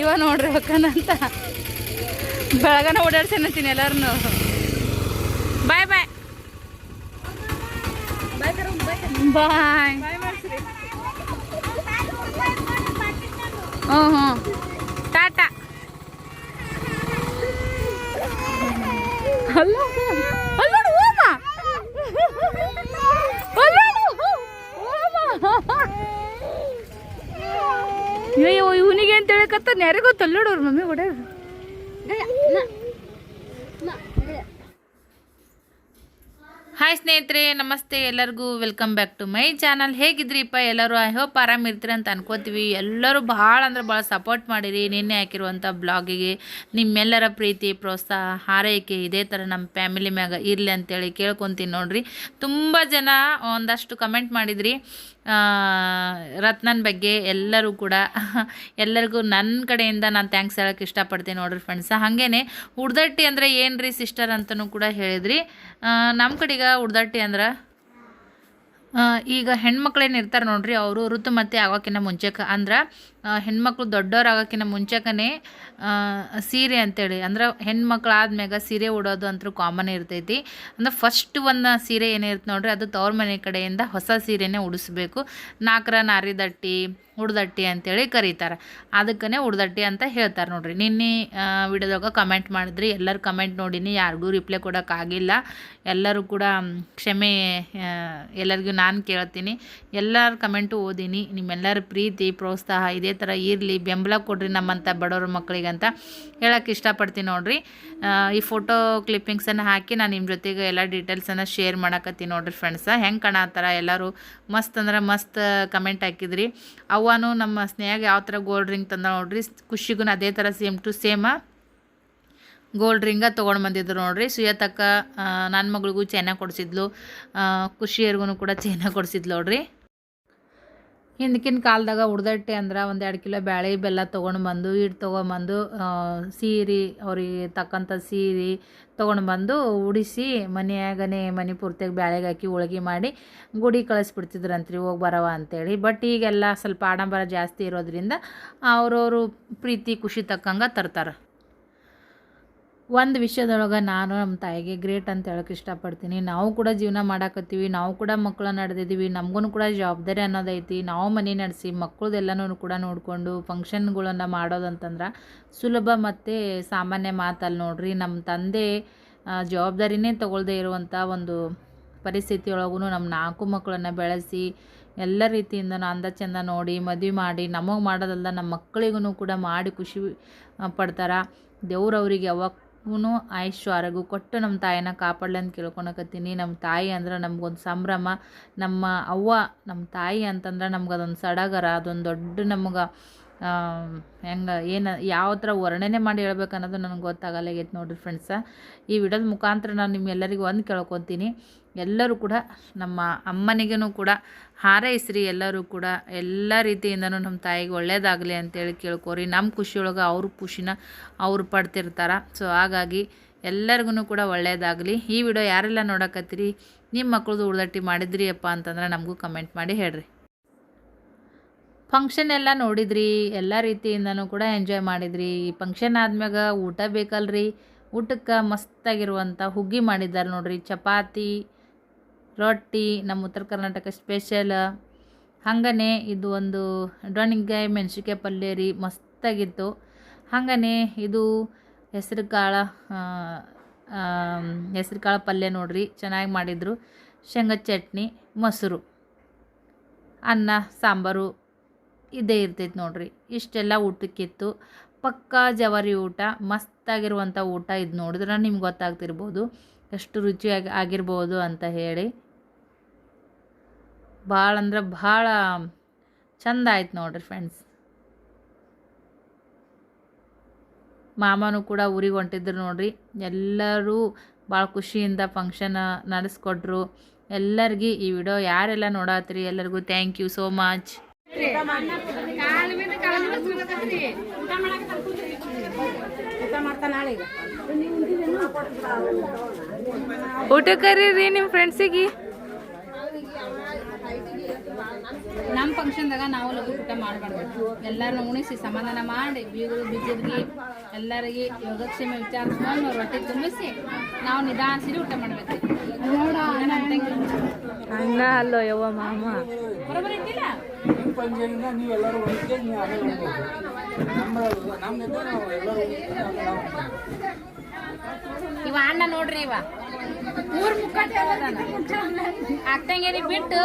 ಇವ ನೋಡ್ರಿ ಅಂತ ಬೆಳಗನ ಓಡಾಡ್ಸೇನತ್ತೀನಿ ಎಲ್ಲಾರನು. ಬಾಯ್ ಬಾಯ್ ಬಾಯ್ ಹ್ಞೂ ಹ್ಞೂ ಟಾಟಾ ಅಲ್ಲ ಅಲ್ಲ ನೋಡು, ಓಮ ಅಲ್ಲ ನೋಡು, ಓಮ. ಅಯ್ಯೋ ಇವನಿಗೆ ನೆರೆಗೂ ಅವ್ರ ಮಮ್ಮಿ ಹಾಯ್ ಸ್ನೇಹಿತರೆ ನಮಸ್ತೆ ಎಲ್ಲರಿಗೂ welcome back to my channel ಹೇಗಿದ್ರಿಪ್ಪ ಎಲ್ಲರೂ? ಐ ಹೋಪ್ ಆರಾಮ್ ಇರ್ತೀರಿ ಅಂತ ಅನ್ಕೋತೀವಿ. ಎಲ್ಲರೂ ಭಾಳ ಅಂದ್ರೆ ಭಾಳ ಸಪೋರ್ಟ್ ಮಾಡಿರಿ ನಿನ್ನೆ ಹಾಕಿರುವಂಥ ಬ್ಲಾಗಿಗೆ ನಿಮ್ಮೆಲ್ಲರ ಪ್ರೀತಿ ಪ್ರೋತ್ಸಾಹ ಹಾರೈಕೆ ಇದೇ ಥರ ನಮ್ಮ ಫ್ಯಾಮಿಲಿ ಮ್ಯಾಗ ಇರಲಿ ಅಂತೇಳಿ ಕೇಳ್ಕೊತೀನಿ ನೋಡ್ರಿ. ತುಂಬ ಜನ ಒಂದಷ್ಟು ಕಮೆಂಟ್ ಮಾಡಿದ್ರಿ. ರತ್ನನ್ ಬಗ್ಗೆ ಎಲ್ಲರೂ ಕೂಡ ಎಲ್ಲರಿಗೂ ನನ್ನ ಕಡೆಯಿಂದ ನಾನು ಥ್ಯಾಂಕ್ಸ್ ಹೇಳೋಕೆ ಇಷ್ಟಪಡ್ತೀನಿ ನೋಡ್ರಿ ಫ್ರೆಂಡ್ಸ್ ಹಾಗೇನೆ ಉಡ್ದಟ್ಟಿ ಅಂದರೆ ಏನು ರೀ ಸಿಸ್ಟರ್ ಅಂತಲೂ ಕೂಡ ಹೇಳಿದ್ರಿ. ನಮ್ಮ ಕಡೆಗೆ ಉಡ್ದಟ್ಟಿ ಅಂದ್ರೆ ಈಗ ಹೆಣ್ಮಕ್ಳೇನು ಇರ್ತಾರೆ ನೋಡ್ರಿ, ಅವರು ಋತುಮತಿ ಆಗೋಕ್ಕಿಂತ ಮುಂಚೆಕ ಅಂದ್ರೆ ಹೆಣ್ಮಕ್ಳು ದೊಡ್ಡವರಾಗೋಕ್ಕಿಂತ ಮುಂಚೆಕನೇ ಸೀರೆ ಅಂತೇಳಿ, ಅಂದ್ರೆ ಹೆಣ್ಮಕ್ಳು ಆದ್ಮ್ಯಾಗ ಸೀರೆ ಉಡೋದು ಅಂತೂ ಕಾಮನ್ ಇರ್ತೈತಿ. ಅಂದ್ರೆ ಫಸ್ಟ್ ಒಂದು ಸೀರೆ ಏನಿರುತ್ತೆ ನೋಡ್ರಿ, ಅದು ತವ್ರ ಮನೆ ಕಡೆಯಿಂದ ಹೊಸ ಸೀರೆನೇ ಉಡಿಸ್ಬೇಕು. ನಾಲ್ಕರ ನಾರಿದಟ್ಟಿ ಉಡ್ದಟ್ಟಿ ಅಂತೇಳಿ ಕರೀತಾರೆ. ಅದಕ್ಕೇ ಉಡ್ದಟ್ಟಿ ಅಂತ ಹೇಳ್ತಾರೆ ನೋಡ್ರಿ. ನಿನ್ನೆ ವಿಡಿಯೋದಾಗ ಕಮೆಂಟ್ ಮಾಡಿದ್ರಿ. ಎಲ್ಲರೂ ಕಮೆಂಟ್ ನೋಡಿನಿ, ಯಾರಿಗೂ ರಿಪ್ಲೈ ಕೊಡೋಕ್ಕಾಗಿಲ್ಲ ಎಲ್ಲರೂ ಕೂಡ ಕ್ಷಮೆ ಎಲ್ಲರಿಗೂ ನಾನು ಕೇಳ್ತೀನಿ. ಎಲ್ಲರ ಕಮೆಂಟು ಓದೀನಿ, ನಿಮ್ಮೆಲ್ಲರ ಪ್ರೀತಿ, ಪ್ರೋತ್ಸಾಹ ಇದೇ ಥರ ಇರಲಿ, ಬೆಂಬಲ ಕೊಡ್ರಿ ನಮ್ಮಂಥ ಬಡವ್ರ ಮಕ್ಕಳಿಗೆ ಅಂತ ಹೇಳಕ್ಕೆ ಇಷ್ಟಪಡ್ತೀನಿ ನೋಡಿರಿ. ಈ ಫೋಟೋ ಕ್ಲಿಪ್ಪಿಂಗ್ಸನ್ನು ಹಾಕಿ ನಾನು ನಿಮ್ಮ ಜೊತೆಗೆ ಎಲ್ಲ ಡೀಟೇಲ್ಸನ್ನು ಶೇರ್ ಮಾಡಕತ್ತೀನಿ ನೋಡಿರಿ ಫ್ರೆಂಡ್ಸ ಹೆಂಗೆ ಕಾಣತ್ತಾರ ಎಲ್ಲರೂ ಮಸ್ತ್ ಅಂದ್ರೆ ಮಸ್ತ್ ಕಮೆಂಟ್ ಹಾಕಿದ್ರಿ. ಅವನು ನಮ್ಮ ಸ್ನೇಹ ಯಾವ ಥರ ಗೋಲ್ಡ್ ರಿಂಗ್ ತಂದ ನೋಡ್ರಿ. ಖುಷಿಗೂ ಅದೇ ಥರ same to same gold ring ತೊಗೊಂಡು ಬಂದಿದ್ರು ನೋಡ್ರಿ. ಸುಯತಕ್ಕ ನನ್ನ ಮಗಳಿಗೂ ಚೈನ ಕೊಡಿಸಿದ್ಲು. ಖುಷಿಯರ್ಗೂ ಕೂಡ ಚೈನ ಕೊಡಿಸಿದ್ಲು ನೋಡ್ರಿ. ಹಿಂದಕ್ಕಿನ ಕಾಲದಾಗ ಉಡ್ದಟ್ಟೆ ಅಂದ್ರೆ ಒಂದು ಎರಡು ಕಿಲೋ ಬ್ಯಾಳೆ ಬೆಲ್ಲ ತೊಗೊಂಡು ಬಂದು ಇಟ್ಟು ತೊಗೊಂಬಂದು ಸೀರೆ, ಅವ್ರಿಗೆ ತಕ್ಕಂಥ ಸೀರೆ ತೊಗೊಂಡು ಬಂದು ಉಡಿಸಿ ಮನೆಯಾಗನೇ ಮನೆ ಪೂರ್ತಿಯಾಗಿ ಬ್ಯಾಳೆಗೆ ಹಾಕಿ ಹೋಳ್ಗೆ ಮಾಡಿ ಗುಡಿ ಕಳಿಸ್ಬಿಡ್ತಿದ್ರಂತ್ರಿ, ಹೋಗಿ ಬರವ ಅಂತೇಳಿ. ಬಟ್ ಈಗೆಲ್ಲ ಸ್ವಲ್ಪ ಆಡಂಬರ ಜಾಸ್ತಿ ಇರೋದ್ರಿಂದ ಅವರವರು ಪ್ರೀತಿ, ಖುಷಿ ತಕ್ಕಂಗೆ ತರ್ತಾರೆ. ಒಂದು ವಿಷಯದೊಳಗೆ ನಾನು ನಮ್ಮ ತಾಯಿಗೆ ಗ್ರೇಟ್ ಅಂತ ಹೇಳೋಕೆ ಇಷ್ಟಪಡ್ತೀನಿ. ನಾವು ಕೂಡ ಜೀವನ ಮಾಡಾಕತ್ತೀವಿ. ನಾವು ಕೂಡ ಮಕ್ಕಳನ್ನ ನಡೆದಿದ್ದೀವಿ ನಮಗೂ ಕೂಡ ಜವಾಬ್ದಾರಿ ಅನ್ನೋದೈತಿ. ನಾವು ಮನೆ ನಡೆಸಿ ಮಕ್ಕಳದೆಲ್ಲನೂ ಕೂಡ ನೋಡಿಕೊಂಡು ಫಂಕ್ಷನ್ಗಳನ್ನು ಮಾಡೋದಂತಂದ್ರೆ ಸುಲಭ ಮತ್ತು ಸಾಮಾನ್ಯ ಮಾತಲ್ಲಿ ನೋಡ್ರಿ. ನಮ್ಮ ತಂದೆ ಜವಾಬ್ದಾರಿನೇ ತಗೊಳ್ದೆ ಇರುವಂಥ ಒಂದು ಪರಿಸ್ಥಿತಿಯೊಳಗೂ ನಮ್ಮ ನಾಲ್ಕು ಮಕ್ಕಳನ್ನು ಬೆಳೆಸಿ ಎಲ್ಲ ರೀತಿಯಿಂದ ಅಂದ ಚಂದ ನೋಡಿ, ಮದುವೆ ಮಾಡಿ, ನಮಗೆ ಮಾಡೋದಲ್ಲ ನಮ್ಮ ಮಕ್ಕಳಿಗೂ ಕೂಡ ಮಾಡಿ ಖುಷಿ ಪಡ್ತಾರೆ. ಪಡ್ತಾರ ಯಾವಾಗ ಆಯುಷ್ಯ ಆರೋಗ್ಯ ಕೊಟ್ಟು ನಮ್ಮ ತಾಯಿನ ಕಾಪಾಡಲಿ ಅಂತ ಕೇಳ್ಕೊಳಕತ್ತೀನಿ. ನಮ್ಮ ತಾಯಿ ಅಂದ್ರೆ ನಮಗೊಂದು ಸಂಭ್ರಮ. ನಮ್ಮ ಅವ್ವ, ನಮ್ಮ ತಾಯಿ ಅಂತಂದ್ರೆ ನಮ್ಗೆ ಅದೊಂದು ಸಡಗರ, ಅದೊಂದು ದೊಡ್ಡ ನಮ್ಗೆ ಹೆಂಗೆ, ಏನು, ಯಾವ ಥರ ವರ್ಣನೆ ಮಾಡಿ ಹೇಳ್ಬೇಕು ಅನ್ನೋದು ನನಗೆ ಗೊತ್ತಾಗಲ್ಲ ಆಗೈತೆ ನೋಡಿರಿ ಫ್ರೆಂಡ್ಸ ಈ ವಿಡಿಯೋದ ಮುಖಾಂತರ ನಾನು ನಿಮ್ಮೆಲ್ಲರಿಗೂ ಒಂದು ಕೇಳ್ಕೊತೀನಿ. ಎಲ್ಲರೂ ಕೂಡ, ನಮ್ಮ ಅಮ್ಮನಿಗೂ ಕೂಡ, ಹಾರೈಸ್ರಿ ಎಲ್ಲರೂ ಕೂಡ, ಎಲ್ಲ ರೀತಿಯಿಂದನೂ ನಮ್ಮ ತಾಯಿಗೆ ಒಳ್ಳೇದಾಗಲಿ ಅಂತೇಳಿ ಕೇಳ್ಕೊರಿ. ನಮ್ಮ ಖುಷಿಯೊಳಗೆ ಅವ್ರ ಖುಷಿನ ಅವ್ರು ಪಡ್ತಿರ್ತಾರೆ. ಸೊ ಹಾಗಾಗಿ ಎಲ್ಲರಿಗೂ ಕೂಡ ಒಳ್ಳೆಯದಾಗಲಿ ಈ ವಿಡಿಯೋ ಯಾರೆಲ್ಲ ನೋಡಕತ್ತೀರಿ ನಿಮ್ಮ ಮಕ್ಕಳದು ಉಳ್ದಟ್ಟಿ ಮಾಡಿದ್ರಿ ಅಪ್ಪ ಅಂತಂದ್ರೆ ನಮಗೂ ಕಮೆಂಟ್ ಮಾಡಿ ಹೇಳ್ರಿ. ಫಂಕ್ಷನ್ ಎಲ್ಲ ನೋಡಿದ್ರಿ, ಎಲ್ಲ ರೀತಿಯಿಂದನೂ ಕೂಡ ಎಂಜಾಯ್ ಮಾಡಿದ್ರಿ. ಈ ಫಂಕ್ಷನ್ ಆದ್ಮ್ಯಾಗ ಊಟ ಬೇಕಲ್ರಿ? ಊಟಕ್ಕೆ ಮಸ್ತಾಗಿರುವಂಥ ಹುಗ್ಗಿ ಮಾಡಿದ್ದಾರೆ ನೋಡ್ರಿ. ಚಪಾತಿ, ರೊಟ್ಟಿ, ನಮ್ಮ ಉತ್ತರ ಕರ್ನಾಟಕ ಸ್ಪೆಷಲ್ ಹಾಗನೇ ಇದು ಒಂದು ಡೊಣಿಗಾಯಿ ಮೆಣಸಿನ್ಕಾಯಿ ಪಲ್ಯ ರೀ, ಮಸ್ತಾಗಿತ್ತು. ಹಾಗನೇ ಇದು ಹೆಸರು ಕಾಳು ಹೆಸರು ಕಾಳು ಪಲ್ಯ ನೋಡ್ರಿ, ಚೆನ್ನಾಗಿ ಮಾಡಿದರು. ಶೇಂಗಾ ಚಟ್ನಿ, ಮೊಸರು, ಅನ್ನ, ಸಾಂಬಾರು. ಇದೇ ಇರ್ತೈತೆ ನೋಡ್ರಿ. ಇಷ್ಟೆಲ್ಲ ಊಟಕ್ಕಿತ್ತು. ಪಕ್ಕಾ ಜವಾರಿ ಊಟ ಮಸ್ತಾಗಿರುವಂಥ ಊಟ ಇದು ನೋಡಿದ್ರೆ ನಿಮ್ಗೆ ಗೊತ್ತಾಗ್ತಿರ್ಬೋದು. ಎಷ್ಟು ರುಚಿಯಾಗಿ ಆಗಿರ್ಬೋದು ಅಂತ ಹೇಳಿ. ಭಾಳ ಅಂದ್ರೆ ಭಾಳ ಚಂದ ಆಯ್ತು ನೋಡ್ರಿ ಫ್ರೆಂಡ್ಸ್ ಮಾಮನೂ ಕೂಡ ಊರಿಗೆ ಹೊಂಟಿದ್ರು ನೋಡ್ರಿ. ಎಲ್ಲರೂ ಭಾಳ ಖುಷಿಯಿಂದ ಫಂಕ್ಷನ್ ನಡೆಸ್ಕೊಟ್ರು. ಎಲ್ಲರಿಗೂ ಈ ವಿಡಿಯೋ ಯಾರೆಲ್ಲ ನೋಡತ್ರಿ ಎಲ್ಲರಿಗೂ ಥ್ಯಾಂಕ್ ಯು ಸೋ ಮಚ್ ಊಟ ಕರೀರಿ ನಿಮ್ಮ ಫ್ರೆಂಡ್ಸಿಗೆ ನಮ್ಮ ಫಂಕ್ಷನ್ದಾಗ ನಾವು ಲಘು ಊಟ ಮಾಡಬಾರ್ದು. ಎಲ್ಲರನ್ನ ಉಣಿಸಿ ಸಮಾಧಾನ ಮಾಡಿ ಬೀಗರು ಬಿಜ್ಜದ್ಗಿ ಎಲ್ಲರಿಗೆ ಯೋಗಕ್ಷೇಮ ವಿಚಾರಿಸ್ಕೊಂಡು ರೊಟ್ಟಿ ತುಂಬಿಸಿ ನಾವು ನಿಧಾನಿಸಿ ಊಟ ಮಾಡ್ಬೇಕು. ಅಣ್ಣ ಅಲ್ಲೋ ಯವ್ವ ಮಾಮ. ಪಂಚಾಯತಿಂದ ನೀವೆಲ್ಲರೂ ನೀವು ನಮ್ಮ ನಮ್ಮಿಂದ ನಾವು ಎಲ್ಲರೂ. ಇವ ಅಣ್ಣ ನೋಡ್ರಿ ಇವ. ಮೂರ್ ಅಕ್ಕಂಗೇರಿ ಬಿಟ್ಟು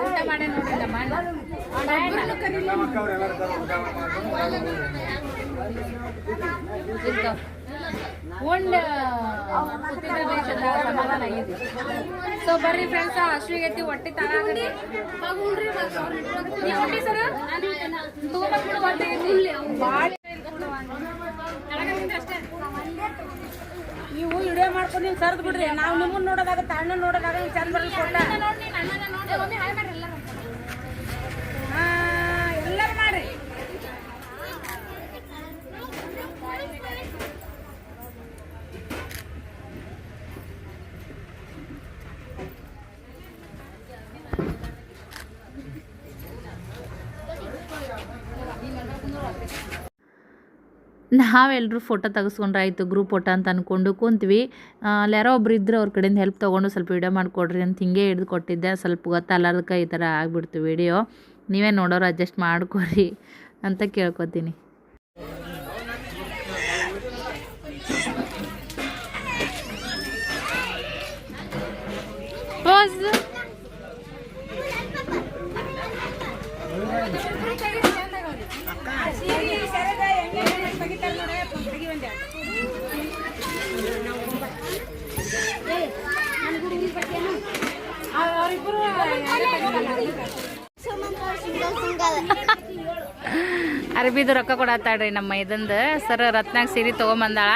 ಊಟ ಮಾಡ ನೋಡ್ರಿ ನಮ್ಮ ಅಣ್ಣ. ಸೊ ಬರ್ರಿ ಫ್ರೆಂಡ್ಸ್ ತಳಾಗಡಿ ನೀವು ಹೊಟ್ಟಿ ಸರ್? ತಗೋಬೇಕು ಹೊಟ್ಟೆ ಅಷ್ಟೇ ನೀವು ವಿಡಿಯೋ ಮಾಡ್ಕೊಂಡು ನೀವು ಸರ್ದ್ ಬಿಡ್ರಿ. ನಾವು ನಿಮ್ಮನ್ನ ನೋಡೋದಾಗ ಅಣ್ಣ ನೋಡೋದಾಗ ಚಂದ ಬರಲಿ ಕೊಟ್ಟ ನೋಡಿ ನನ್ನನ್ನ ನೋಡಿ ಒಮ್ಮೆ ಹಾಯ್ ಮಾಡ್ರಿ ಎಲ್ಲರೂ. ಎಲ್ಲರೂ ಮಾಡ್ರಿ ನಾವೆಲ್ಲರೂ ಫೋಟೋ ತೆಗೆಸ್ಕೊಂಡ್ರೆ ಆಯಿತು ಗ್ರೂಪ್ ಫೋಟೋ ಅಂತ ಅಂದ್ಕೊಂಡು ಕೂತ್ವಿ. ಅಲ್ಲಿ ಯಾರೋ ಒಬ್ರು ಇದ್ರು ಅವ್ರ ಕಡೆಯಿಂದ ಹೆಲ್ಪ್ ತೊಗೊಂಡು ಸ್ವಲ್ಪ ವೀಡಿಯೋ ಮಾಡಿಕೊಡ್ರಿ ಅಂತ ಹಿಂಗೆ ಹಿಡ್ದು ಕೊಟ್ಟಿದ್ದೆ. ಸ್ವಲ್ಪ ಗೊತ್ತಲ್ಲದಕ್ಕೆ ಈ ಥರ ಆಗಿಬಿಡ್ತು ವೀಡಿಯೋ ನೀವೇ ನೋಡೋರು ಅಡ್ಜಸ್ಟ್ ಮಾಡ್ಕೊರಿ ಅಂತ ಕೇಳ್ಕೊತೀನಿ. ಅರ್ಬಿದು ರೊಕ್ಕ ಕೊಡತ್ತಾಳ್ರಿ ನಮ್ಮ ಇದಂದು ಸರ್ ರತ್ನಾಗ ಸೀರೆ ತೊಗೊಂಬಂದಾಳ.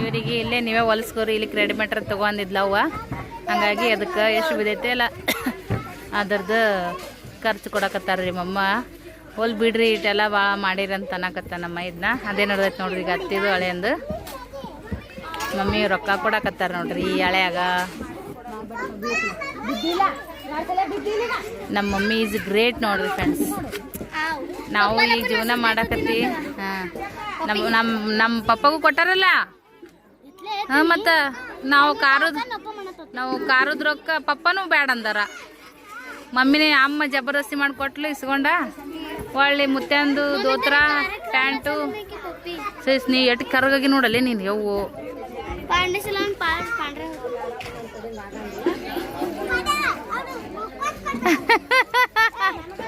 ಇವರಿಗೆ ಇಲ್ಲೇ ನೀವೇ ಹೊಲಿಸ್ಕೋರಿ ಇಲ್ಲಿ ರೆಡಿಮೇಟ್ರ್ ತೊಗೊಂಡಿದ್ಲ ಅವ ಹಂಗಾಗಿ ಅದಕ್ಕೆ ಎಷ್ಟು ಬಿದ್ದೈತೆ ಅಲ್ಲ. ಅದ್ರದ್ದು ಖರ್ಚು ಕೊಡಕತ್ತಾರ್ರಿ ಮಮ್ಮ. ಹೋಲ್ ಬಿಡ್ರಿ ಇಟ್ಟೆಲ್ಲ ಭಾಳ ಮಾಡಿರಿ ಅಂತ ಅನ್ನಕತ್ತ ನಮ್ಮ ಇದನ್ನ. ಅದೇ ನಡ್ದೈತೆ ನೋಡ್ರಿ ಈಗ ಹತ್ತಿದು ಹಳೆಯಂದು. ಮಮ್ಮಿ ರೊಕ್ಕ ಕೊಡಕತ್ತಾರ ನೋಡ್ರಿ ಈ ಹಳೆಯಾಗ. ನಮ್ಮ ಮಮ್ಮಿ ಈಸ್ ಗ್ರೇಟ್ ನೋಡ್ರಿ ಫ್ರೆಂಡ್ಸ್ ನಾವು ಈ ಜೀವನ ಮಾಡಕತ್ತಿ. ಹಾಂ. ನಮ್ಮ ನಮ್ಮ ನಮ್ಮ ಪಪ್ಪಗೂ ಕೊಟ್ಟಾರಲ್ಲ? ಹಾಂ, ಮತ್ತು ನಾವು ಕಾರದ ನಾವು ಕಾರದ ರೊಕ್ಕ ಪಪ್ಪನೂ ಬೇಡ ಅಂದಾರ. ಮಮ್ಮಿನೇ ಅಮ್ಮ ಜಬರ್ದಸ್ತಿ ಮಾಡಿಕೊಟ್ಲು, ಇಸ್ಕೊಂಡ. ಒಳ್ಳೆ ಮುತ್ತಂದು ದೋತ್ರ, ಪ್ಯಾಂಟು. ಸೈಸ್ ನೀ ಎಟ್ ಕರ್ಗಾಗಿ ನೋಡಲ್ಲಿ ನೀನು, ಯವ್ವು.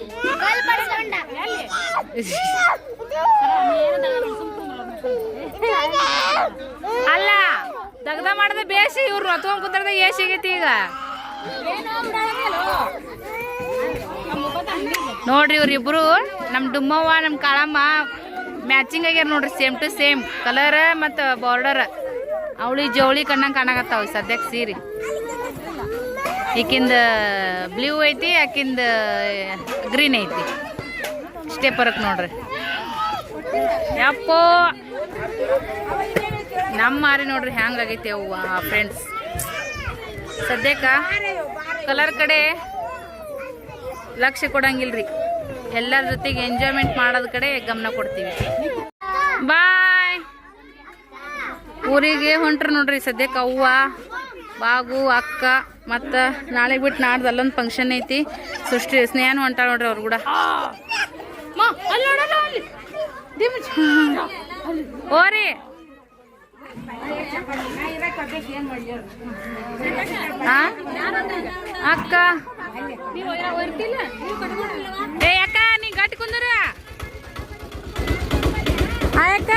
ಅಲ್ಲ, ದಗ್ದ ಮಾಡದ ಬೇಸಿ ಇವ್ರು ಹೊತ್ಕೊಂಡ್ ಕುಂತಾರದ ಏ ಆಗೈತಿ ಈಗ. ನೋಡ್ರಿ ಇವ್ರಿಬ್ರು, ನಮ್ ಡುಮ್ಮವ್ವ, ನಮ್ ಕಾಳಮ್ಮ ಮ್ಯಾಚಿಂಗ್ ಆಗ್ಯಾರ ನೋಡ್ರಿ ಸೇಮ್ ಟು ಸೇಮ್ ಕಲರ್ ಮತ್ತು ಬಾರ್ಡರ್ ಅವಳಿ ಜವಳಿ ಕಣ್ಣಂಗೆ ಕಾಣಕತ್ತಾವ ಸದ್ಯಕ್ಕೆ ಸೀರೆ. ಈಕಿಂದ ಬ್ಲೂ ಐತಿ, ಆಕಿಂದ ಗ್ರೀನ್ ಐತಿ. ಇಷ್ಟೇ ಪರಕ್ ನೋಡ್ರಿ. ಯಪ್ಪೋ! ನಮ್ಮ ಮಾರಿ ನೋಡ್ರಿ ಹ್ಯಾಂಗ್ ಆಗೈತಿ ಅವ್ವ ಫ್ರೆಂಡ್ಸ್ ಸದ್ಯಕ್ಕ ಕಲರ್ ಕಡೆ ಲಕ್ಷ್ಯ ಕೊಡಂಗಿಲ್ರಿ. ಎಲ್ಲರ ಜೊತೆಗೆ ಎಂಜಾಯ್ಮೆಂಟ್ ಮಾಡೋದ್ ಕಡೆ ಗಮನ ಕೊಡ್ತೀವಿ. ಬಾಯ್ ಊರಿಗೆ ಹೊಂಟ್ರು ನೋಡ್ರಿ ಸದ್ಯಕ್ಕೆ ಅವ್ವ. ಬಾಗು ಅಕ್ಕ ಮತ್ತು ನಾಳೆ ಬಿಟ್ಟು ನಾಡ್ದು ಅಲ್ಲೊಂದು ಫಂಕ್ಷನ್ ಐತಿ. ಸೃಷ್ಟಿ ಸ್ನೇಹನು ಹೊಂಟಾಳ ನೋಡ್ರಿ ಅವ್ರು ಕೂಡ. ಓರಿ? ಅಕ್ಕ. ಏ ಅಕ್ಕ ನೀ ಗಟ್ಟಿ ಕುಂದ್ರ. ಅಕ್ಕ.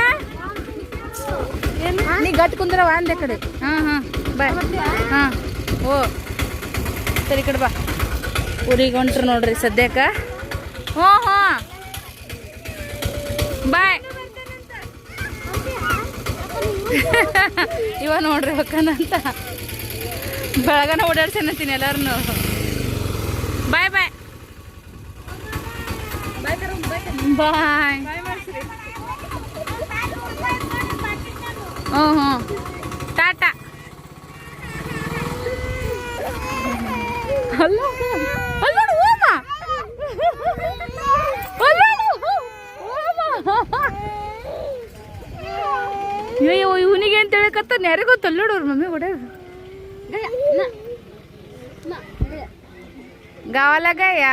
ನೀ ಗಟ್ಟಿ ಕುಂದ್ರವ ಅಂದೆ ಕಡೆ. ಹಾ ಹಾ. ಬಾಯ್ ಹಾ. ಓ. ಸರಿ ಕಡೆ ಬಾ. ಊರಿಗೆ ಹೊಂಟ್ರು ನೋಡ್ರಿ ಸದ್ಯಕ್ಕೆ. ಹ್ಞೂ ಹ್ಞೂ. ಬಾಯ್. ಇವ ನೋಡ್ರಿ ಅಕ್ಕನಂತ. ಬೆಳಗನ ಓಡಾಡ್ಸೇನತ್ತೀನಿ ಎಲ್ಲಾರನು. ಬಾಯ್ ಬಾಯ್. ಬಾಯ್. ಹ್ಞೂ ಹ್ಞೂ ಟಾಟಾ. ಅಲ್ಲ ಅಯ್ಯೋ ಇವನಿಗೆ ಅಂತ ಹೇಳಕತ್ತ ಯಾರಿಗೂ ಗೊತ್ತಲ್ಲ ಅವ್ರ ಮಮ್ಮಿ ಹೊಡ ಗಾವಲ ಗಯ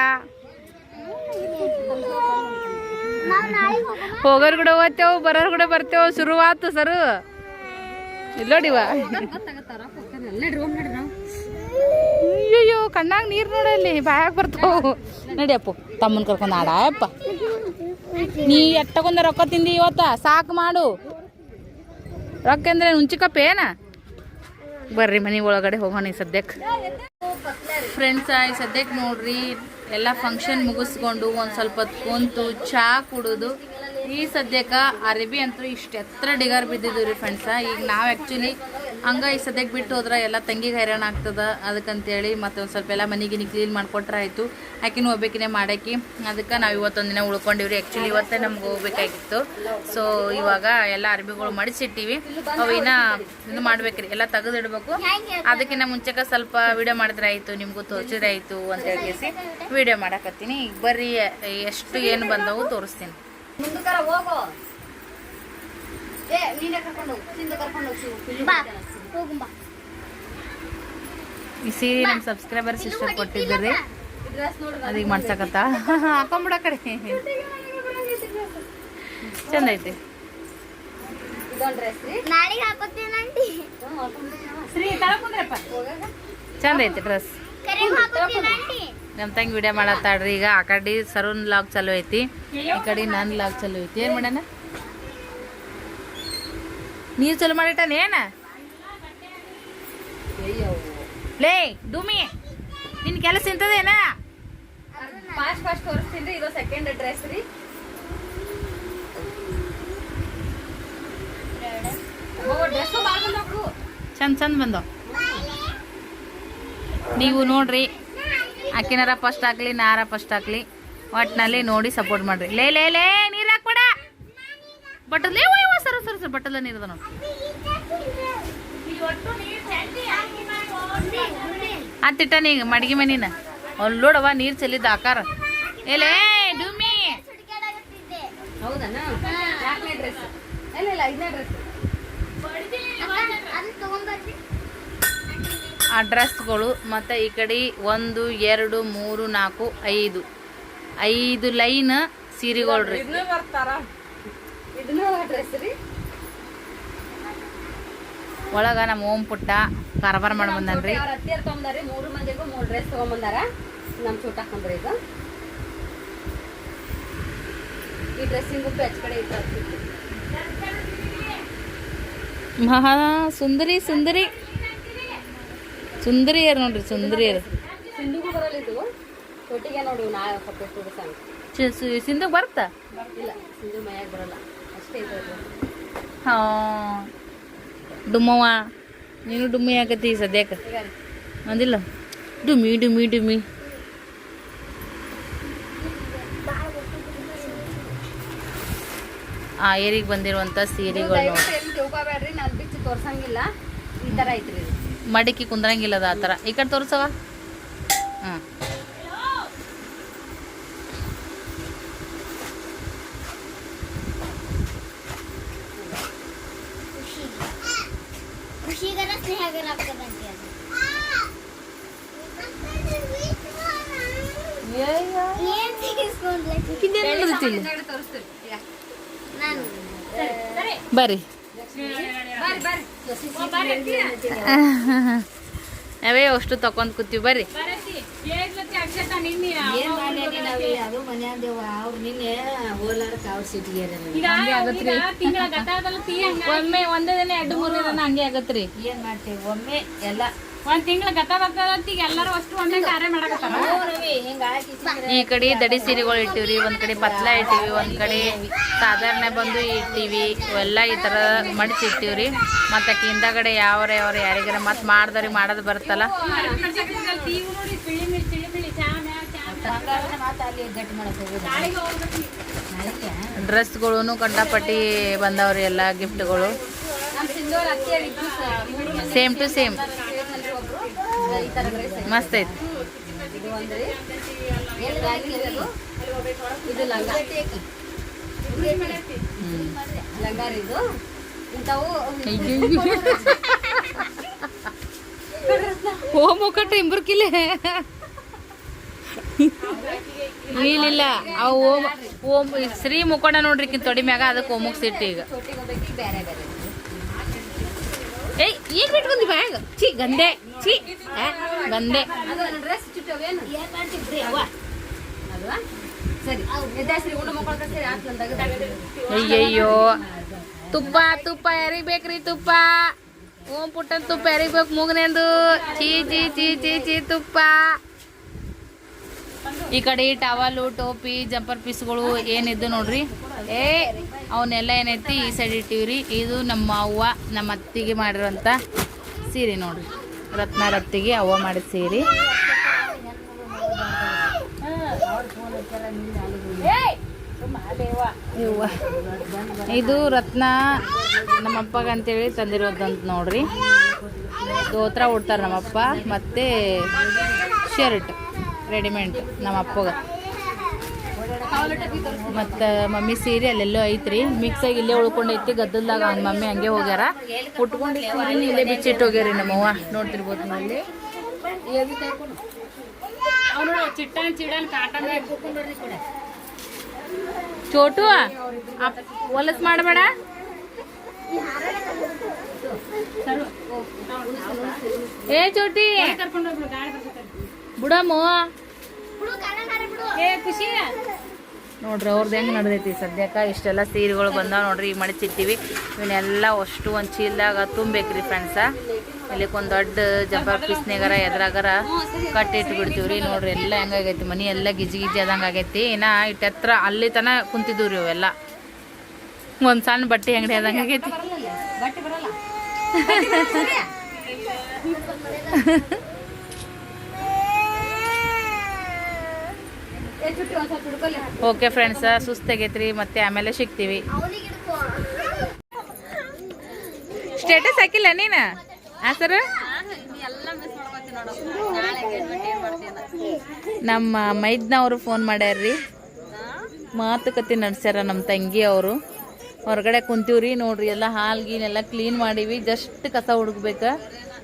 ಹೋಗೋರ್ ಕೂಡ ಹೋಗ್ತೇವ್ ಬರೋರ್ ಕೂಡ ಬರ್ತೇವ್ ಶುರುವಾತು ಸರು. ಇಲ್ಲೋಡಿವ ಅಯ್ಯಯ್ಯೋ, ಕಣ್ಣಾಗ ನೀರು ನೋಡಲ್ಲಿ ಬಾಯಾಗ ಬರ್ತಾವ. ನಡಿಯಪ್ಪ ತಮ್ಮನ್ ಕರ್ಕೊಂಡು ಆಡಪ್ಪ ನೀ ಎಟ್ಟಕೊಂದ ರೊಕ್ಕ ತಿಂದಿ ಇವತ್ತ? ಸಾಕು ಮಾಡು. ರೊಕ್ಕ ಅಂದ್ರೆ ಹುಂಚಿಕಪ್ಪ ಏನ? ಬರ್ರಿ ಮನೆ ಒಳಗಡೆ ಹೋಗೋಣ ಈ ಸದ್ಯಕ್ಕೆ ಫ್ರೆಂಡ್ಸ್ ಈ ಸದ್ಯಕ್ಕೆ ನೋಡ್ರಿ, ಎಲ್ಲ ಫಂಕ್ಷನ್ ಮುಗಿಸ್ಕೊಂಡು ಒಂದು ಸ್ವಲ್ಪ ಹೊತ್ತು ಕುಂತು ಚಹಾ ಕುಡಿದು. ಈ ಸದ್ಯಕ್ಕೆ ಅರಬಿ ಅಂತೂ ಇಷ್ಟು ಎತ್ತರ ಡಿಗಾರ್ ಬಿದ್ದಿದ್ದೀವಿ ರೀ ಫ್ರೆಂಡ್ಸ ಈಗ ನಾವು ಆ್ಯಕ್ಚುಲಿ ಹಂಗೆ ಈ ಸದ್ಯಕ್ಕೆ ಬಿಟ್ಟು ಹೋದ್ರೆ ಎಲ್ಲ ತಂಗಿಗೆ ಹೈರಾಣ ಆಗ್ತದ ಅದಕ್ಕಂತೇಳಿ ಮತ್ತೆ ಒಂದು ಸ್ವಲ್ಪ ಎಲ್ಲ ಮನೆಗಿನಿ ಕ್ಲೀನ್ ಮಾಡಿಕೊಟ್ರೆ ಆಯಿತು. ಆಕಿನ ಹೋಗ್ಬೇಕಿನೇ ಮಾಡಾಕಿ. ಅದಕ್ಕೆ ನಾವು ಇವತ್ತೊಂದು ದಿನ ಉಳ್ಕೊಂಡಿವ್ರಿ. ಆ್ಯಕ್ಚುಲಿ ಇವತ್ತೇ ನಮ್ಗೆ ಹೋಗ್ಬೇಕಾಗಿತ್ತು. ಸೊ ಇವಾಗ ಎಲ್ಲ ಅರಬಿಗಳು ಮಡಿಸಿಟ್ಟಿವಿ ಅವು ಇನ್ನೂ ಇದು ಮಾಡ್ಬೇಕ್ರಿ. ಎಲ್ಲ ತೆಗೆದಿಡ್ಬೇಕು. ಅದಕ್ಕಿಂತ ಮುಂಚೆಗೆ ಸ್ವಲ್ಪ ವಿಡಿಯೋ ಮಾಡಿದ್ರೆ ಆಯಿತು. ನಿಮಗೂ ತೋರಿಸಿದ್ರೆ ಆಯಿತು ಅಂತ ಹೇಳಿ ವಿಡಿಯೋ ಮಾಡಕತ್ತೀನಿ. ಈಗ ಬರ್ರಿ ಎಷ್ಟು ಏನು ಬಂದವು ತೋರಿಸ್ತೀನಿ. ಮುಂದಕ್ಕಾರ ಹೋಗು ಏ ನೀನೇ ಕರ್ಕೊಂಡು ಹೋಗು. ಹಿಂದೆ ಕರ್ಕೊಂಡು ಹೋಗಿ ಬಾ. ಹೋಗು ಬಾ. ಈ ಸೀರೆ ನಮ್ಮ ಸಬ್ಸ್ಕ್ರೈಬರ್ ಸಿಸ್ಟರ್ ಕೊಟ್ಟಿದ್ದೀರಿ. ಅದೀಗ ಮಾಡ್ಸಕತ್ತ? ಹಾಕೊಂಬಿಡ ಕಡೆ. ಚಂದ ಐತಿ. ನಾಳೆಗೆ ಹಾಕೋತೀನಿ ಆಂಟಿ ಚಂದ ಐತಿ ಡ್ರೆಸ್ ಕರೆ ಹಾಕೋತೀನಿ ಆಂಟಿ ನಮ್ಮ ತಂಗಿ ವಿಡಿಯೋ ಮಾಡತ್ತಾಡ್ರಿ ಈಗ ಆ ಕಡೆ ಸರುನ್ ಲಾಗ್ ಚಲೋ ಐತಿ. ಈ ಕಡೆ ನನ್ನ ಲಾಗ್ ಚಲೋ ಐತಿ. ಏನ್ ಮಾಡ್ಯಾನ? ನೀರ್ ಚಲೋ ಮಾಡಿಟ್ಟಾನ ಏನ? ಲೇ ಡುಮಿ ನಿನ್ ಕೆಲಸ ಇಂತದೇನ ಫಾಸ್ಟ್ ಫಾಸ್ಟ್ ತೋರಿಸ್ತೀನಿ ಇದು ಸೆಕೆಂಡ್ ಡ್ರೆಸ್ ರೀ. ಡ್ರೆಸ್ ಭಾಳ ಬಂದವು ಚಂದ ಚಂದ ಬಂದವು. ನೀವು ನೋಡ್ರಿ ಆಕಿನಾರ ಫಸ್ಟ್ ಹಾಕ್ಲಿ ನಾರ ಫಸ್ಟ್ ಹಾಕ್ಲಿ. ಒಟ್ಟಿನಲ್ಲಿ ನೋಡಿ ಸಪೋರ್ಟ್ ಮಾಡ್ರಿ. ಲೇ ಲೇ ಲೇ ನೀರು ಹಾಕ್ಬೇಡ. ಬಟ್ಟಲ್ ಲೇ ಸರ್ ಸರ ಸರ ಸರ್ ಬಟ್ಟಲ ನೀರದ ನೋಡಿ. ಅತ್ತಿಟ್ಟ ನೀ ಮಡ್ಗಿ ಮನಿನ ಅಲ್ಲೋಡವ ನೀರು ಚೆಲ್ಲಿದ್ದ ಆಕಾರ. ಏಲೇ ಡುಮಿ ಹೌದನ ನಾಲ್ಕನೇ ಡ್ರೆಸ್ ಇಲ್ಲ ಇಲ್ಲ ಐದನೇ ಡ್ರೆಸ್ ಅದು ತಗೊಂಡ್ಬರ್ರಿ ಆ ಡ್ರೆಸ್ಗಳು ಮತ್ತು ಈ ಕಡೆ ಒಂದು ಎರಡು ಮೂರು ನಾಲ್ಕು ಐದು. ಐದು ಲೈನ್ ಸೀರೆಗಳು ರೀ? ಒಳಗ ನಮ್ಮ ಓಂ ಪುಟ್ಟ ಕಾರಬಾರ ಮಾಡಿ ಬಂದನ್ರಿ. ಮೂರು ಮಂದಿಗೂ ಮೂರು ಡ್ರೆಸ್ ತೊಗೊಂಬಂದಾರ. ನಮ್ಮ ಚೂಟ್ ಹಾಕೊಂಡ್ರಿ ಇದು. ಈ ಡ್ರೆಸ್ಸಿಂಗು ಹೆಚ್ಚು ಕಡೆ ಇತ್ತು ಮಹಾ ಸುಂದರಿ ಸುಂದರಿ. ಸುಂದರಿಯರ್ ನೋಡ್ರಿ ಸುಂದರಿಯರು. ಸಿಂಧು ಬರ್ತಾ ಹಾ. ಡುಮ್ಮವ್ವ ನೀನು ಡುಮ್ಮಿ ಆಗತ್ತಿ ಸದ್ಯಕ್ಕೆ? ಅಂದಿಲ್ಲ? ಡುಮಿ ಡುಮಿ ಡುಮಿ ಆ ಏರಿಗೆ ಬಂದಿರುವಂಥ ಸೀರೆಗಳು ನೋಡಿ. ತೋರ್ಸಂಗಿಲ್ಲ. ಈ ಥರ ಐತ್ರಿ ಮಡಿಕೆ ಕುಂದ್ರಂಗಿಲ್ಲ ಅದ ಆ ಥರ. ಈ ಕಡೆ ತೋರಿಸವ ಹಾಂ ಬರ್ರಿ ಅವೇ ಅಷ್ಟು ತಕೊಂಡ್ ಕೂತೀವಿ ಬರ್ರಿ ನಾವು ಒಮ್ಮೆ ಒಂದೇ ದಿನ ಎರಡು ಮೂರು ದಿನ ಹಂಗೆ ಆಗತ್ರಿ. ಏನ್ ಮಾಡ್ತೇವೆ? ಒಮ್ಮೆ ಎಲ್ಲ ಒಂದ್ ತಿಂಗಳ ಎಲ್ಲರೂ ಅಷ್ಟು ಒಂದೇ ಕಾರ್ಯ ಮಾಡಕತ್ತಾರ? ಈ ಕಡೆ ದಡಿ ಸೀರೆಗಳು ಇಟ್ಟಿವ್ರಿ ಒಂದ್ ಕಡೆ ಪತ್ಲ ಇಟ್ಟಿವಿ ಒಂದ್ ಕಡೆ ಸಾಧಾರಣ ಬಂದು ಇಟ್ಟಿವಿ ಇವೆಲ್ಲ ಈ ತರ ಮಡಿಸಿ ಇಟ್ಟಿವ್ರಿ. ಮತ್ತೆ ಆಕಿ ಹಿಂದಗಡೆ ಯಾವ್ರ ಯಾವ್ರ ಯಾರಿಗಾರ ಮತ್ ಮಾಡ್ದವ್ರಿ ಮಾಡೋದು ಬರುತ್ತಲ್ಲ. ಡ್ರೆಸ್ಗಳು ಕಂಡಪಟ್ಟಿ ಬಂದವ್ರಿ ಎಲ್ಲ ಗಿಫ್ಟ್ಗಳು. ಸೇಮ್ ಟು ಸೇಮ್ ಮಸ್ತ್ ಐತಿ. ಇದು ಲಂಗ. ಇಂಥವು ಓ ಇಂಬರ್ಕಿಲೆ ಇಲ್ಲಿಲ್ಲ ಅವು ಓಮ್ ಓಮ್ ಶ್ರೀ ಮುಖಂಡ ನೋಡ್ರಿ ಕಿನ್ ತೊಡಿ ಮ್ಯಾಗ ಅದಕ್ಕೆ ಓಮುಕ್ ಸಿಟ್ಟು ಈಗ. ಏಯ್ ಏನ್ ಬಿಟ್ಕೊಂಡಿ ಬ್ಯಾಗ್? ಛೀ ಗಂದೆ ಛೀ ಗಂದೆ ಅದು ಡ್ರೆಸ್ ಚುಟ್ಟವೇನು ಅಲ್ವಾ? ಸರಿ ಎದ್ದಾಸ್ರಿ ಊಟ ಮಕ್ಕಳ ಸರಿ ಆತ್ಲಂದಾಗ ಅಯ್ಯಯ್ಯೋ. ತುಪ್ಪ ತುಪ್ಪ ಎರಿಬೇಕ್ರಿ ಬೇಕ್ರಿ ತುಪ್ಪ. ಓಂ ಪುಟ್ಟ ತುಪ್ಪ ಎರಿಬೇಕು ಬೇಕು ಮೂಗನೆಂದು. ಚೀ ಚೀ ಚೀ ಚೀ ಚೀ ತುಪ್ಪ. ಈ ಕಡೆ ಟವಲು ಟೋಪಿ ಜಂಪರ್ ಪೀಸ್ಗಳು ಏನಿದ್ದು ನೋಡ್ರಿ? ಏ ಅವನ್ನೆಲ್ಲ ಏನೈತಿ ಈ ಸೈಡ್ ಇಟ್ಟಿವ್ರಿ. ಇದು ನಮ್ಮ ಅವ್ವ ನಮ್ಮ ಅತ್ತಿಗೆ ಮಾಡಿರೋಂಥ ಸೀರೆ ನೋಡ್ರಿ. ರತ್ನ ರತ್ತಿಗೆ ಅವ್ವ ಮಾಡಿದ ಸೀರೆ. ಇದು ರತ್ನ ನಮ್ಮ ಅಪ್ಪಗ ಅಂತೇಳಿ ತಂದಿರೋದಂತ ನೋಡ್ರಿ. ದೋತ್ರ ಉಡ್ತಾರೆ ನಮ್ಮಪ್ಪ ಮತ್ತೆ ಶರ್ಟ್ ರೆಡಿಮೇಡ್ ನಮ್ಮ ಅಪ್ಪಗ. ಮತ್ತು ಮಮ್ಮಿ ಸೀರೆ ಅಲ್ಲೆಲ್ಲೋ ಐತ್ರಿ. ಮಿಕ್ಸ್ ಆಗಿ ಇಲ್ಲೇ ಉಳ್ಕೊಂಡೈತಿ ಗದ್ದಲ್ದಾಗ ಅವ್ನ ಮಮ್ಮಿ ಹಂಗೆ ಹೋಗ್ಯಾರ. ಉಟ್ಕೊಂಡು ಸೀರೆ ಇಲ್ಲೇ ಬಿಚ್ಚಿಟ್ಟು ಹೋಗ್ಯಾರಿ ನಮ್ಮವ್ವ. ನೋಡ್ತಿರ್ಬೋದು ನಲ್ಲಿ ಅವನು ಚಿಟ್ಟನ್ ಚಿಡನ್ ಕಾಟನ್ ಚೋಟು ಹೊಲಸ್ ಮಾಡಬೇಡ. ಏ ಚೋಟಿ. ಬಿಡಮ್ಮ ಏ ಖುಷಿ. ನೋಡ್ರಿ ಅವ್ರದ್ದು ಹೆಂಗೆ ನಡೆದೈತಿ ಸದ್ಯಕ್ಕೆ? ಇಷ್ಟೆಲ್ಲ ಸೀರೆಗಳು ಬಂದಾವ ನೋಡ್ರಿ ಈಗ ಮಡಿಚಿಟ್ಟಿವಿ ಇವನ್ನೆಲ್ಲ ಅಷ್ಟು ಒಂದು ಚೀಲದಾಗ ತುಂಬೇಕ್ರಿ ಫ್ರೆಂಡ್ಸ ಇಲ್ಲಿಗೆ ಒಂದು ದೊಡ್ಡ ಪೀಸ್ನಾಗಾರ ಎದ್ರಾಗಾರ ಎದ್ರಾಗರ ಕಟ್ಟಿಟ್ಟು ರೀ ನೋಡ್ರಿ ಎಲ್ಲ ಹೆಂಗಾಗೈತಿ ಮನಿ ಎಲ್ಲ ಗಿಜಿ ಗಿಜಿ ಆದಂಗೆ ಆಗೈತಿ. ಇನ್ನು ಇಟ್ಟು ಹತ್ರ ಅಲ್ಲಿ ತನ ರೀ ಅವೆಲ್ಲ ಒಂದು ಸಣ್ಣ ಬಟ್ಟೆ ಅಂಗಡಿ ಆದಂಗೆ ಆಗೈತಿ ಬಟ್ಟೆ ಬರಲ್ಲ ಏ ಚುಟ್ಟಿ ಒಂದ್ ಸ್ವಲ್ಪ ಹಿಡ್ಕೊಲ್ಲಿ ಓಕೆ ಫ್ರೆಂಡ್ಸ ಸುಸ್ತಾಗೈತ್ರಿ ಮತ್ತೆ ಆಮೇಲೆ ಸಿಗ್ತೀವಿ. ಸ್ಟೇಟಸ್ ಹಾಕಿಲ್ಲ ನೀನು? ಆ ಸರ್? ನಮ್ಮ ಮೈದ್ನವರು ಫೋನ್ ಮಾಡ್ಯಾರ್ರಿ. ಮಾತುಕತೆ ನಡೆಸ್ಯಾರ ನಮ್ಮ ತಂಗಿ ಅವರು. ಹೊರಗಡೆ ಕುಂತೀವ್ರಿ, ನೋಡ್ರಿ, ಎಲ್ಲ ಹಾಲ್ ಗೀನೆಲ್ಲ ಕ್ಲೀನ್ ಮಾಡೀವಿ. ಜಸ್ಟ್ ಕಸ ಹುಡುಕ್ಬೇಕು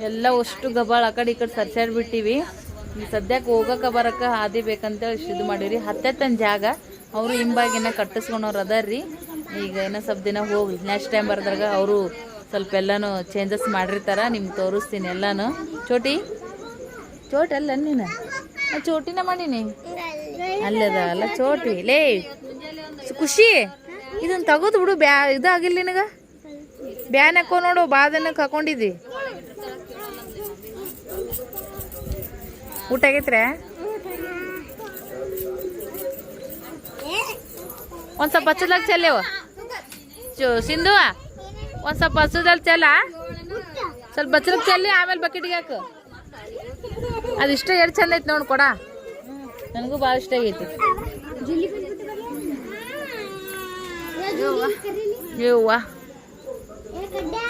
ಎಲ್ಲ ಅಷ್ಟು ಗಬಾಳ ಆ ಕಡೆ ಈ ಕಡೆ ಸರ್ಚಾಡ್ ಬಿಟ್ಟಿವಿ ಈ ಸದ್ಯಕ್ಕೆ ಹೋಗಕ್ಕೆ ಬರಕ್ಕೆ ಹಾದಿ ಬೇಕಂತೇಳಿ ಇದು ಮಾಡೀವಿ ಹತ್ತತ್ತನ ಜಾಗ. ಅವರು ಹಿಂಬಾಗಿನ ಕಟ್ಟಿಸ್ಕೊಂಡವ್ರು ಅದಾರ್ರಿ. ಈಗ ಏನೋ ಸ್ವಲ್ಪ ದಿನ ಹೋಗಿ ನೆಕ್ಸ್ಟ್ ಟೈಮ್ ಬರ್ದಾಗ ಅವರು ಸ್ವಲ್ಪ ಎಲ್ಲಾನು ಚೇಂಜಸ್ ಮಾಡಿರ್ತಾರೆ, ನಿಮ್ಗೆ ತೋರಿಸ್ತೀನಿ ಎಲ್ಲಾನು. ಚೋಟಿ? ಚೋಟಿ ಅಲ್ಲ ನೀನು? ಚೋಟಿನ ಮಾಡೀನಿ. ಅಲ್ಲದ, ಅಲ್ಲ ಚೋಟಿ. ಲೇ, ಖುಷಿ. ಇದನ್ನ ತಗೋದು ಬಿಡು ಬ್ಯಾ ಇದಾಗಿಲ್ಲ ನಿನಗ. ಬ್ಯಾನ್ ಹಾಕೋ ನೋಡು, ಬಾದನಕ್ಕೆ ಹಾಕೊಂಡಿದ್ದಿ. ಊಟ ಆಗೈತ್ರ ಒಂದ್ ಸ್ವಲ್ಪ ಹಚ್ಚದಾಗ ಚೆಲ್ಲೇವ ಸಿಂಧು, ಒಂದ್ ಸ್ವಲ್ಪ ಹಚ್ಚದಲ್ಲಿ ಚೆಲ್ಲ. ಸ್ವಲ್ಪ ಬಚ್ಚಲಕ್ ಚೆಲ್ಲಿ, ಆಮೇಲೆ ಬಕೆಟ್ಗೆ ಹಾಕು. ಅದಿಷ್ಟ ಎರಡು ಚಂದ ಐತಿ ನೋಡ್ ಕೊಡ. ನನಗೂ ಭಾಳ ಇಷ್ಟ ಆಗೈತಿ. ಯವ್ವ.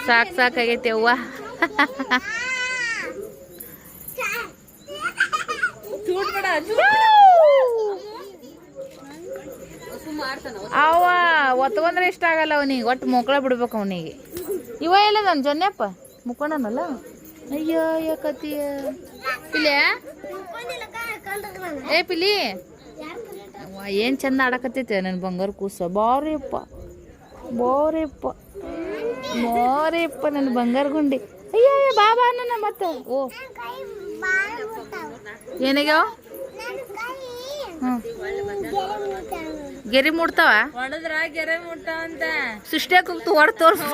ಸಾಕ್ ಸಾಕಾಗೈತಿ ಅವ್ವ ಅವ ಒತ್ಕೊಂಡ್ರೆ ಇಷ್ಟ ಆಗಲ್ಲ ಅವನಿಗೆ ಒಟ್ಟು ಮೊಕ್ಕಳ ಬಿಡ್ಬೇಕು ಅವನಿಗೆ ಇವ ಎಲ್ಲ ನನ್ನ ಜೊನ್ನೆಪ್ಪ ಮುಕ್ಕೊಂಡನಲ್ಲ ಅಯ್ಯೋ ಯಾಕತಿಯ ಪಿಲಿಯ ಏ ಪಿಲಿ ಅವ್ವ, ಏನ್ ಚಂದ ಆಡಕತ್ತೈತೆ ನನ್ನ ಬಂಗಾರ ಕೂಸ ಬಾರಿಯಪ್ಪ ಬಾರಿಯಪ್ಪ ಬಾರಿಯಪ್ಪ ನನ್ನ ಬಂಗಾರ ಗುಂಡಿ ಅಯ್ಯೋ ಅಯ್ಯೋ ಬಾ ಬಾ ನನ್ನ ಮತ್ತೆ ಓ ಏನಾಗ್ಯಾವ ಹ್ಮ್ ಗೆರಿ ಮುಡ್ತಾವ? ಹೊಡೆದ್ರ ಗೆರೆ ಮುಡ್ತಾವ ಅಂತ. ಸೃಷ್ಟಿಯ ಕುಂತು ಹೊಡ್ ತೋರ್ಸು.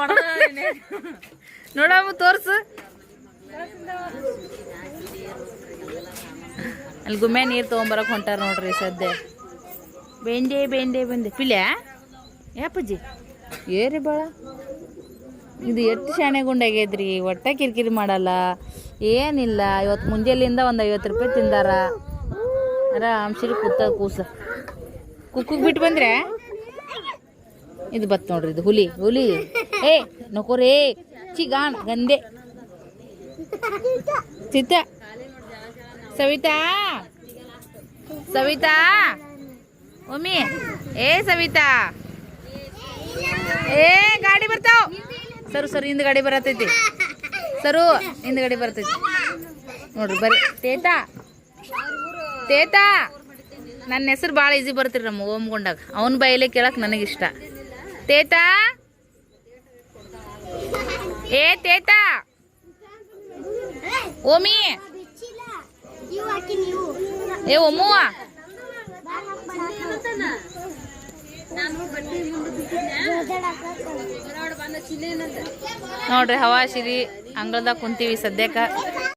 ನೋಡಮ್ಮ ತೋರ್ಸು. ಅಲ್ಲಿ ಗುಮ್ಮೆ ನೀರು ತೊಗೊಂಬರಕ್ಕೆ ಹೊಂಟಾರ ನೋಡ್ರಿ ಸದ್ಯ. ಬೆಂಡೆ ಬೆಂಡೆ ಬಂದೆ. ಪಿಲ್ಯ ಯಾಪಜ್ಜಿ ಏರಿ ಬಾಳ? ಇದು ಎಷ್ಟು ಶಾಣೆಗುಂಡಾಗೈತ್ರಿ ಒಟ್ಟ ಕಿರಿಕಿರಿ ಮಾಡಲ್ಲ. ಏನಿಲ್ಲ ಇವತ್ತು ಮುಂಜಾನೆಯಿಂದ ಒಂದು ಐವತ್ತು ರೂಪಾಯಿ ತಿಂದಾರ. ಆರಾಮ್ಸಿರಿ ಕೂತ ಕೂಸ. ಕುಕ್ಕುಗ್ ಬಿಟ್ಟು ಬಂದ್ರೆ? ಇದು ಬತ್ ನೋಡ್ರಿ, ಇದು ಹುಲಿ ಹುಲಿ. ಏ, ನಕೋರೇ ಚಿಗಾನ್ ಗಂದೆ ಚಿತ್ತ. ಸವಿತಾ? ಸವಿತಾ? ಒಮ್ಮಿ. ಏ, ಸವಿತಾ? ಏ, ಗಾಡಿ ಬರ್ತಾವ. ಸರು ಸರು, ಹಿಂದ್ ಗಾಡಿ ಬರತೈತಿ. ಸರು, ಹಿಂದ್ ಗಾಡಿ ಬರ್ತೈತಿ. ನೋಡ್ರಿ, ಬರೀ. ತೇತಾ? ತೇತಾ. ನನ್ನ ಹೆಸರು ಭಾಳ ಈಸಿ ಬರ್ತೀರಿ ನಮ್ಮ ಓಮ್ಗೊಂಡಾಗ ಅವನ ಬಾಯಲ್ಲೇ ಕೇಳಕ್ ನನಗಿಷ್ಟ. ತೇತಾ. ಏ, ತೇತಾ. ಓಮಿ. ಏ ಒಮ್ಮುವ ನೋಡ್ರಿ ಹವಾ ಶಿರಿ ಅಂಗಳದಾಗ ಕುಂತೀವಿ ಸದ್ಯಕ್ಕೆ.